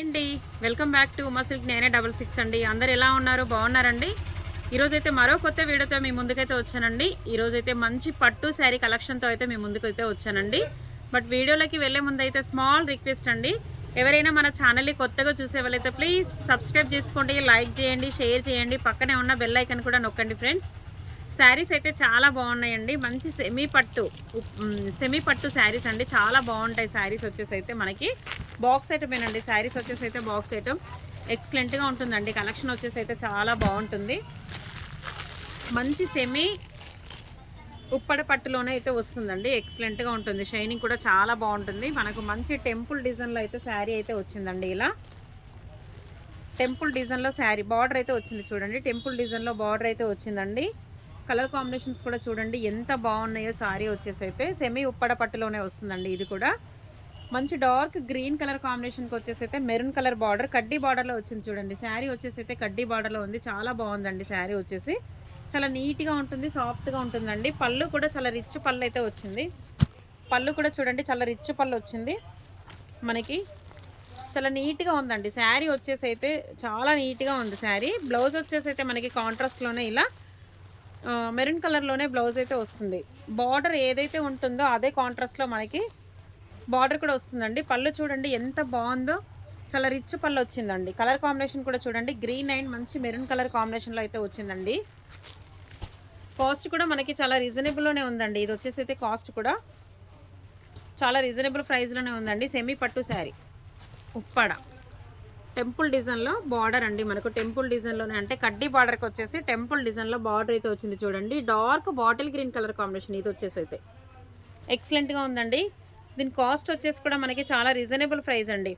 ఏంటి? Welcome back to Uma silk నేనే double six అండి. అందరు ఎలా ఉన్నారు? బాగున్నారండి? ఈరోజైతే మరో కొత్త వీడియోతో మీ ముందుకైతే వచ్చానండి. ఈరోజైతే మంచి పట్టు శారీ కలెక్షన్తో అయితే మీ ముందుకైతే వచ్చానండి. బట్ వీడియోలోకి వెళ్ళే ముందు అయితే స్మాల్ రిక్వెస్ట్ అండి. ఎవరైనా మన ఛానల్ని కొత్తగా చూసే వాళ్ళైతే ప్లీజ్ సబ్స్క్రైబ్ చేసుకోండి లైక్ చేయండి షేర్ చేయండి. పక్కనే ఉన్న బెల్ ఐకన్ కూడా నొక్కండి ఫ్రెండ్స్ శారీస్ అయితే చాలా బాగున్నాయండి. మంచి సెమీ పట్టు సెమీ పట్టు శారీస్ అండి. చాలా బాగుంటాయి శారీస్ వచ్చేసి అయితే మనకి. బాక్స్ ఐటమ్ శారీస్ వచ్చేసి అయితే బాక్స్ ఐటమ్. ఎక్సలెంట్గా ఉంటుందండి. కలెక్షన్ వచ్చేసి అయితే చాలా బాగుంటుంది. మంచి సెమీ ఉప్పడ పట్టులోనే అయితే వస్తుందండి. ఎక్సలెంట్గా ఉంటుంది. షైనింగ్ కూడా చాలా బాగుంటుంది. మనకు మంచి టెంపుల్ డిజైన్లో అయితే శారీ అయితే వచ్చిందండి ఇలా. టెంపుల్ డిజైన్లో శారీ బార్డర్ అయితే వచ్చింది చూడండి. టెంపుల్ డిజైన్లో బార్డర్ అయితే వచ్చిందండి. కలర్ కాంబినేషన్స్ కూడా చూడండి. ఎంత బాగున్నాయో సారీ వచ్చేసి అయితే సెమీ ఉప్పడ పట్టులోనే వస్తుందండి ఇది కూడా. మంచి డార్క్ గ్రీన్ కలర్ కాంబినేషన్కి వచ్చేసి అయితే మెరూన్ కలర్ బార్డర్. కడ్డీ బార్డర్లో వచ్చింది చూడండి. శారీ వచ్చేసి అయితే కడ్డీ బార్డర్లో ఉంది. చాలా బాగుందండి శారీ వచ్చేసి. చాలా నీట్గా ఉంటుంది సాఫ్ట్గా ఉంటుందండి. పళ్ళు కూడా చాలా రిచ్ పళ్ళు అయితే వచ్చింది. పళ్ళు కూడా చూడండి చాలా రిచ్ పళ్ళు వచ్చింది మనకి. చాలా నీట్గా ఉందండి. శారీ వచ్చేసి అయితే చాలా నీట్గా ఉంది శారీ. బ్లౌజ్ వచ్చేసి అయితే మనకి కాంట్రాస్ట్లోనే ఇలా మెరూన్ కలర్లోనే బ్లౌజ్ అయితే వస్తుంది. బార్డర్ ఏదైతే ఉంటుందో అదే కాంట్రాస్ట్లో మనకి బార్డర్ కూడా వస్తుందండి. పళ్ళు చూడండి ఎంత బాగుందో. చాలా రిచ్ పళ్ళు వచ్చిందండి. కలర్ కాంబినేషన్ కూడా చూడండి. గ్రీన్ అండ్ మంచి మెరూన్ కలర్ కాంబినేషన్లో అయితే వచ్చిందండి. కాస్ట్ కూడా మనకి చాలా రీజనబుల్లోనే ఉందండి. ఇది వచ్చేసి అయితే కాస్ట్ కూడా చాలా రీజనబుల్ ప్రైస్లోనే ఉందండి. సెమీ పట్టు శారీ. ఉప్పాడ. టెంపుల్ డిజైన్లో బార్డర్ అండి మనకు. టెంపుల్ డిజైన్లోనే అంటే కడ్డీ బార్డర్కి వచ్చేసి టెంపుల్ డిజైన్లో బార్డర్ అయితే వచ్చింది చూడండి. Dark bottle green colour combination ఇది వచ్చేసి అయితే. ఎక్సలెంట్గా ఉందండి. దీని కాస్ట్ వచ్చేసి కూడా మనకి చాలా రీజనబుల్ ప్రైస్ అండి.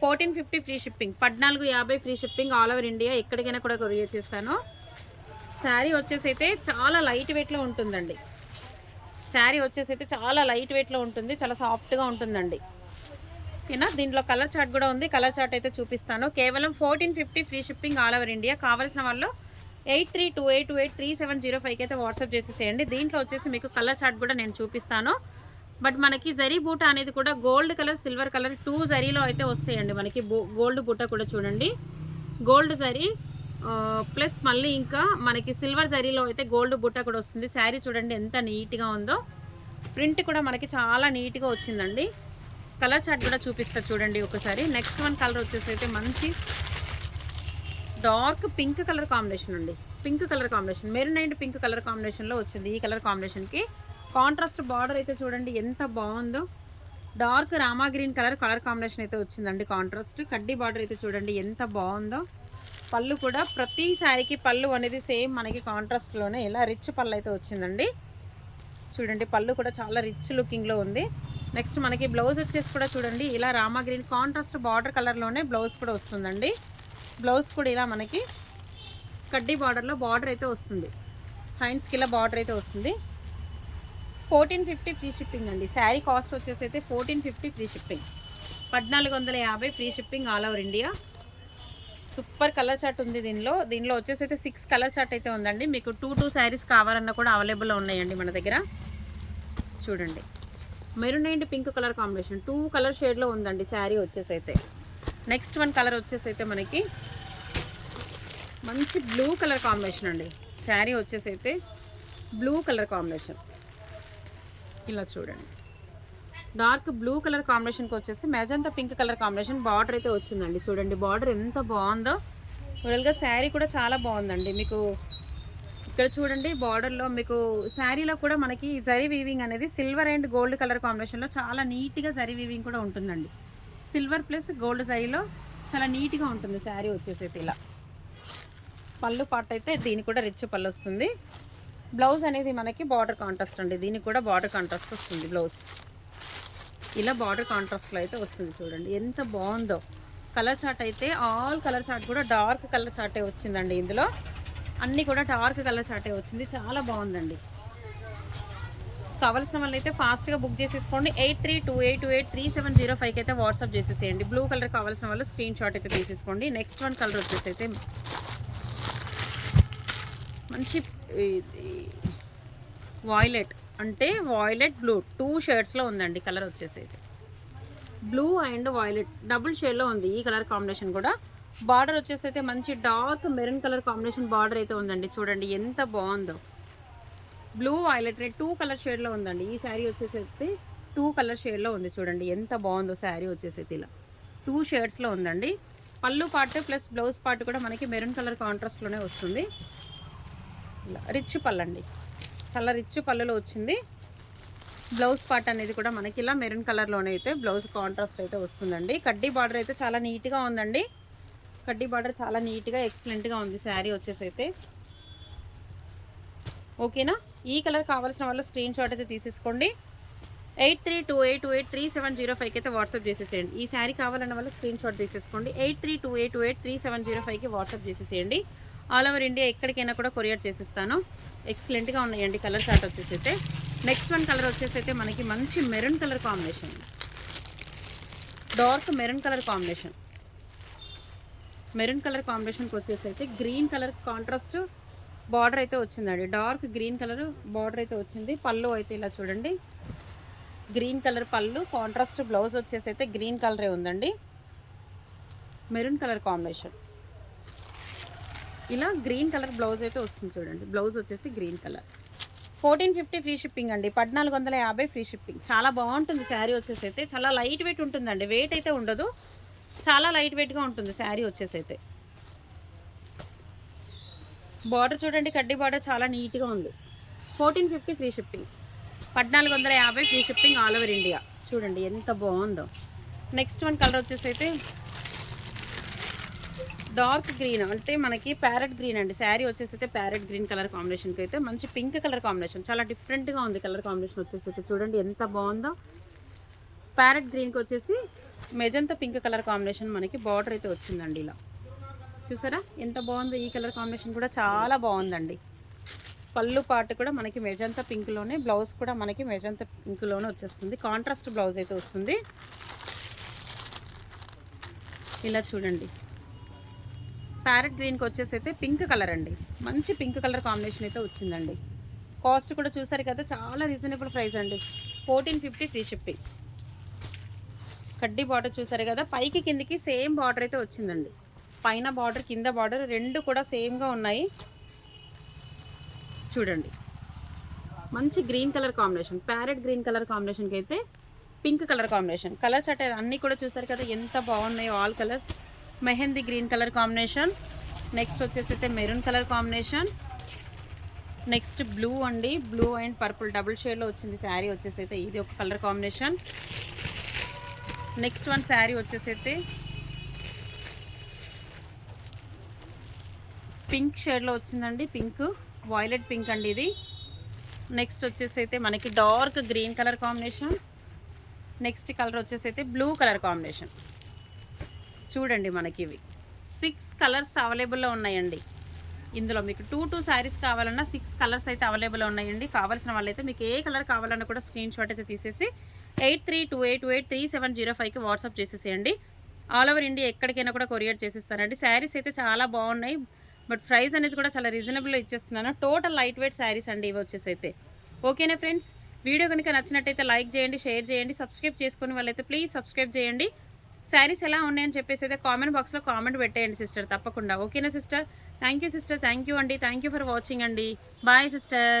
ఫోర్టీన్ ఫిఫ్టీ ఫ్రీ షిప్పింగ్ పద్నాలుగు యాభై free shipping all over India ఎక్కడికైనా కూడా కొరియర్ చేస్తాను. శారీ వచ్చేసి అయితే చాలా లైట్ వెయిట్లో ఉంటుందండి. శారీ వచ్చేసి అయితే చాలా లైట్ వెయిట్లో ఉంటుంది చాలా సాఫ్ట్గా ఉంటుందండి. ఓకేనా? దీంట్లో కలర్ చార్ట్ కూడా ఉంది కలర్ చార్ట్ అయితే చూపిస్తాను. కేవలం fourteen fifty free shipping all over India. కావాల్సిన వాళ్ళు eight three two eight two eight three seven zero ఫైవ్కి అయితే వాట్సాప్ చేసేసేయండి. దీంట్లో వచ్చేసి మీకు కలర్ చార్ట్ కూడా నేను చూపిస్తాను. బట్ మనకి జరీ బూట అనేది కూడా gold colour silver colour two జరీలో అయితే వస్తాయండి మనకి గోల్డ్ బూట కూడా చూడండి. గోల్డ్ జరీ ప్లస్ మళ్ళీ ఇంకా మనకి సిల్వర్ జరీలో అయితే గోల్డ్ బుట్ట కూడా వస్తుంది. శారీ చూడండి ఎంత నీట్గా ఉందో. ప్రింట్ కూడా మనకి చాలా నీట్గా వచ్చిందండి. కలర్ చార్ట్ కూడా చూపిస్తా చూడండి ఒకసారి. నెక్స్ట్ వన్ కలర్ వచ్చేసి అయితే మంచి డార్క్ పింక్ కలర్ కాంబినేషన్ అండి. Pink colour combination. Maroon and pink colour కాంబినేషన్లో వచ్చింది ఈ కలర్ కాంబినేషన్కి. కాంట్రాస్ట్ బార్డర్ అయితే చూడండి ఎంత బాగుందో. Dark Rama green colour colour combination అయితే వచ్చిందండి కాంట్రాస్ట్. కడ్డీ బార్డర్ అయితే చూడండి ఎంత బాగుందో. పళ్ళు కూడా ప్రతి శారీకి పళ్ళు అనేది సేమ్ మనకి కాంట్రాస్ట్లోనే ఇలా రిచ్ పళ్ళు అయితే వచ్చిందండి. చూడండి పళ్ళు కూడా చాలా రిచ్ లుకింగ్లో ఉంది. నెక్స్ట్ మనకి బ్లౌజ్ వచ్చేసి కూడా చూడండి ఇలా రామా గ్రీన్ కాంట్రాస్ట్ బార్డర్ కలర్లోనే బ్లౌజ్ కూడా వస్తుందండి. బ్లౌజ్ కూడా ఇలా మనకి కడ్డీ బార్డర్లో బార్డర్ అయితే వస్తుంది. హ్యాండ్స్కి ఇలా బార్డర్ అయితే వస్తుంది. ఫోర్టీన్ ఫిఫ్టీ ఫ్రీ షిప్పింగ్ అండి. శారీ కాస్ట్ వచ్చేసి అయితే ఫోర్టీన్ ఫిఫ్టీ ఫ్రీ షిప్పింగ్. పద్నాలుగు వందల యాభై free shipping all over India. Super colour chart ఉంది దీనిలో. దీనిలో వచ్చేసి అయితే సిక్స్ కలర్ చార్ట్ అయితే ఉందండి. మీకు టూ టూ శారీస్ కావాలన్నా కూడా అవైలబుల్ ఉన్నాయండి మన దగ్గర. చూడండి. Maroon and pink colour combination. Two colour షేడ్లో ఉందండి శారీ వచ్చేసి అయితే. నెక్స్ట్ వన్ కలర్ వచ్చేసి అయితే మనకి మంచి బ్లూ కలర్ కాంబినేషన్ అండి. శారీ వచ్చేసి అయితే బ్లూ కలర్ కాంబినేషన్. ఇలా చూడండి. డార్క్ బ్లూ కలర్ కాంబినేషన్కి వచ్చేసి magenta pink colour combination border అయితే వచ్చిందండి. చూడండి బార్డర్ ఎంత బాగుందో. ఓవరాల్గా శారీ కూడా చాలా బాగుందండి. మీకు ఇక్కడ చూడండి బార్డర్లో మీకు శారీలో కూడా మనకి జరీ వీవింగ్ అనేది సిల్వర్ అండ్ గోల్డ్ కలర్ కాంబినేషన్లో చాలా నీట్గా జరీ వీవింగ్ కూడా ఉంటుందండి. సిల్వర్ ప్లస్ గోల్డ్ జరీలో చాలా నీట్గా ఉంటుంది శారీ వచ్చేసి ఇలా. పళ్ళు పాట అయితే దీనికి కూడా రిచ్ పళ్ళు వస్తుంది. బ్లౌజ్ అనేది మనకి బార్డర్ కాంట్రాస్ట్ అండి. దీనికి కూడా బార్డర్ కాంట్రాస్ట్ వస్తుంది బ్లౌజ్. ఇలా బార్డర్ కాంట్రాస్ట్లో అయితే వస్తుంది చూడండి. ఎంత బాగుందో. కలర్ చార్ట్ అయితే ఆల్ కలర్ చార్ట్ కూడా డార్క్ కలర్ చార్టే వచ్చిందండి ఇందులో. అన్నీ కూడా డార్క్ కలర్ చార్టే వచ్చింది. చాలా బాగుందండి. కావాల్సిన వాళ్ళు అయితే ఫాస్ట్గా బుక్ చేసేసుకోండి. Eight three two eight two eight three seven zero ఫైవ్కి అయితే వాట్సాప్ చేసేసేయండి. బ్లూ కలర్ కావాల్సిన వాళ్ళు స్క్రీన్ షాట్ అయితే తీసేసుకోండి. నెక్స్ట్ వన్ కలర్ వచ్చేసి అయితే మంచి వాయిలెట్ అంటే వాయిలెట్ బ్లూ టూ షేడ్స్లో ఉందండి కలర్ వచ్చేసి అయితే బ్లూ అండ్ వాయిలెట్ డబుల్ షేడ్లో ఉంది ఈ కలర్ కాంబినేషన్ కూడా. బార్డర్ వచ్చేసి అయితే మంచి dark maroon colour combination border అయితే ఉందండి. చూడండి ఎంత బాగుందో. Blue violet red two colour షేడ్లో ఉందండి. ఈ శారీ వచ్చేసి అయితే టూ కలర్ షేడ్లో ఉంది. చూడండి ఎంత బాగుందో శారీ వచ్చేసి అయితే ఇలా టూ షేడ్స్లో ఉందండి. పళ్ళు పార్ట్ ప్లస్ బ్లౌజ్ పార్ట్ కూడా మనకి మెరూన్ కలర్ కాంట్రాస్ట్లోనే వస్తుంది. ఇలా రిచ్ పళ్ళు అండి చాలా రిచ్ పళ్ళులో వచ్చింది. బ్లౌజ్ పార్ట్ అనేది కూడా మనకి ఇలా మెరూన్ కలర్లోనే అయితే బ్లౌజ్ కాంట్రాస్ట్ అయితే వస్తుందండి. కడ్డీ బార్డర్ అయితే చాలా నీట్గా ఉందండి. కడ్డీ బార్డర్ చాలా నీట్గా ఎక్సలెంట్గా ఉంది శారీ వచ్చేసి అయితే. ఓకేనా? ఈ కలర్ కావాల్సిన వాళ్ళు స్క్రీన్ షాట్ అయితే తీసేసుకోండి. Eight three two eight two eight three seven zero ఫైవ్కి అయితే వాట్సాప్ చేసేసేయండి. ఈ శారీ కావాలన్న వాళ్ళు స్క్రీన్ షాట్ తీసేసుకోండి. Eight three two eight two eight three seven zero ఫైవ్కి వాట్సాప్ చేసేసేయండి. ఆల్ ఓవర్ ఇండియా ఎక్కడికైనా కూడా కొరియర్ చేసిస్తాను. ఎక్సలెంట్గా ఉన్నాయండి కలర్ చార్ట్ వచ్చేసి అయితే నెక్స్ట్ వన్ కలర్ వచ్చేసి అయితే మనకి మంచి maroon colour combination. Dark maroon colour combination. Maroon colour కాంబినేషన్కి వచ్చేసి అయితే గ్రీన్ కలర్ కాంట్రాస్ట్ బార్డర్ అయితే వచ్చిందండి. డార్క్ గ్రీన్ కలర్ బార్డర్ అయితే వచ్చింది. పళ్ళు అయితే ఇలా చూడండి. Green colour pallu contrast blouse వచ్చేసి అయితే గ్రీన్ కలరే ఉందండి. Maroon colour combination. ఇలా గ్రీన్ కలర్ బ్లౌజ్ అయితే వస్తుంది చూడండి. బ్లౌజ్ వచ్చేసి green colour. Fourteen fifty free shipping అండి. పద్నాలుగు వందల యాభై ఫ్రీ షిప్పింగ్ చాలా బాగుంటుంది శారీ వచ్చేసి అయితే. చాలా లైట్ వెయిట్ ఉంటుందండి. వెయిట్ అయితే ఉండదు. చాలా లైట్ వెయిట్గా ఉంటుంది శారీ వచ్చేసి అయితే. బార్డర్ చూడండి కడ్డీ బార్డర్ చాలా నీట్గా ఉంది. ఫోర్టీన్ ఫిఫ్టీ ఫ్రీ షిప్పింగ్ పద్నాలుగు వందల యాభై free shipping all over India చూడండి ఎంత బాగుందో. నెక్స్ట్ వన్ కలర్ వచ్చేసి అయితే డార్క్ గ్రీన్ అంటే మనకి ప్యారెట్ గ్రీన్ అండి. శారీ వచ్చేసి అయితే ప్యారెట్ గ్రీన్ కలర్ కాంబినేషన్కి అయితే మంచి పింక్ కలర్ కాంబినేషన్. చాలా డిఫరెంట్గా ఉంది కలర్ కాంబినేషన్ వచ్చేసి చూడండి ఎంత బాగుందో. ప్యారెట్ గ్రీన్కి వచ్చేసి మెజంతా పింక్ కలర్ కాంబినేషన్ మనకి బార్డర్ అయితే వచ్చిందండి ఇలా. చూసారా? ఎంత బాగుందో ఈ కలర్ కాంబినేషన్ కూడా చాలా బాగుందండి. పళ్ళు పాటు కూడా మనకి మెజంతా పింక్లోనే బ్లౌజ్ కూడా మనకి మెజంతా పింక్లోనే వచ్చేస్తుంది. కాంట్రాస్ట్ బ్లౌజ్ అయితే వస్తుంది. ఇలా చూడండి. ప్యారెట్ గ్రీన్కి వచ్చేసి అయితే పింక్ కలర్ అండి. మంచి పింక్ కలర్ కాంబినేషన్ అయితే వచ్చిందండి. కాస్ట్ కూడా చూసారు కదా చాలా రీజనబుల్ ప్రైస్ అండి. ఫోర్టీన్ ఫిఫ్టీ ఫ్రీ షిప్పింగ్ కడ్డీ బార్డర్ చూసారు కదా పైకి కిందికి సేమ్ బార్డర్ అయితే వచ్చిందండి. పైన బార్డర్ కింద బార్డర్ రెండు కూడా సేమ్గా ఉన్నాయి. చూడండి. మంచి green colour combination parrot green colour కాంబినేషన్కి అయితే పింక్ కలర్ కాంబినేషన్. కలర్స్ అంటే అన్నీ కూడా చూసారు కదా ఎంత బాగున్నాయో all colours. Mehndi green colour combination. Next వచ్చేసి అయితే maroon colour combination. Next blue అండి. బ్లూ అండ్ పర్పుల్ డబుల్ షేడ్లో వచ్చింది శారీ వచ్చేసి అయితే ఇది ఒక colour combination. Next one sari వచ్చేసి అయితే పింక్ షేడ్లో వచ్చిందండి. పింక్ వాయిలెట్ పింక్ అండి ఇది. నెక్స్ట్ వచ్చేసి అయితే మనకి dark green colour combination. Next colour వచ్చేసి అయితే బ్లూ కలర్ కాంబినేషన్. చూడండి మనకి ఇవి సిక్స్ కలర్స్ అవైలబుల్లో ఉన్నాయండి. ఇందులో మీకు టూ టూ శారీస్ కావాలన్నా సిక్స్ కలర్స్ అయితే అవైలబుల్ ఉన్నాయండి. కావాల్సిన వాళ్ళైతే మీకు ఏ కలర్ కావాలన్నా కూడా స్క్రీన్ షాట్ అయితే తీసేసి eight three two eight two eight three seven zero ఫైవ్కి వాట్సాప్ చేసేసేయండి. ఆల్ ఓవర్ ఇండియా ఎక్కడికైనా కూడా కొరియర్ చేసేస్తానండి శారీస్ అయితే చాలా బాగున్నాయి. బట్ ప్రైస్ అనేది కూడా చాలా రీజనబుల్లో ఇచ్చేస్తున్నాను. టోటల్ లైట్ వెయిట్ శారీస్ అండి ఇవి వచ్చేసి అయితే. ఓకేనా ఫ్రెండ్స్ వీడియో కనుక నచ్చినట్టయితే లైక్ చేయండి షేర్ చేయండి సబ్స్క్రైబ్ చేసుకుని వాళ్ళైతే ప్లీజ్ సబ్స్క్రైబ్ చేయండి. శారీస్ ఎలా ఉన్నాయని చెప్పేసి అయితే కామెంట్ బాక్స్లో కామెంట్ పెట్టేయండి సిస్టర్ తప్పకుండా. ఓకేనా sister thank you sister thank you అండి. థ్యాంక్ యూ ఫర్ వాచింగ్ అండి. Bye sister